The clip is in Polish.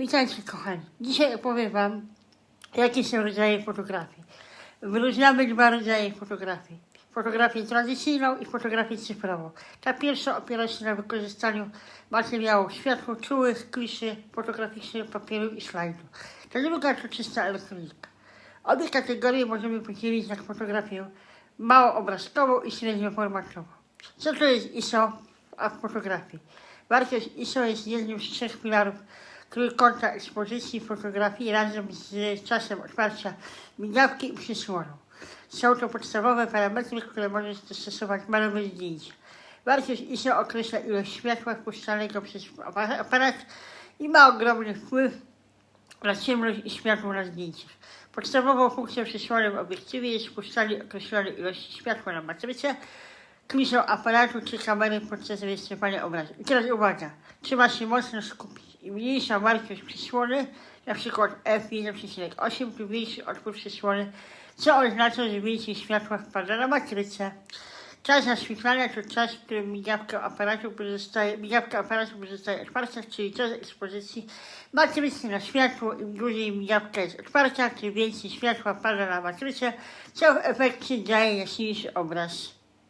Witajcie kochani. Dzisiaj opowiem Wam, jakie są rodzaje fotografii. Wyróżniamy dwa rodzaje fotografii. Fotografię tradycyjną i fotografię cyfrową. Ta pierwsza opiera się na wykorzystaniu materiałów światło czułych, kliszy fotograficznych, papieru i slajdu. Ta druga to czysta elektronika. Obie kategorie możemy podzielić na fotografię małoobrazkową i średnioformatową. Co to jest ISO w fotografii? Wartość ISO jest jednym z trzech filarów trójkąta ekspozycji fotografii razem z czasem otwarcia migawki i przysłoną. Są to podstawowe parametry, które może zastosować malowy zdjęcia. Wartość ISO określa ilość światła wpuszczanego przez aparat i ma ogromny wpływ na ciemność i światło na zdjęciach. Podstawową funkcją przysłony w obiektywie jest wpuszczanie określonej ilości światła na matrycę, kliszą aparatu czy kamery podczas rejestrowania obrazu. I teraz uwaga, trzeba się mocno skupić. Mniejsza wartość przysłony, na przykład f1,8, tym większy odpływ przysłony, co oznacza, że więcej światła wpada na matrycę. Czas zaświetlania to czas, w którym migawka aparatu pozostaje, migawka aparatu pozostaje otwarta, czyli czas ekspozycji matrycy na światło. Im dłużej migawka jest otwarta, tym więcej światła pada na matrycę, co w efekcie daje jaśniejszy obraz.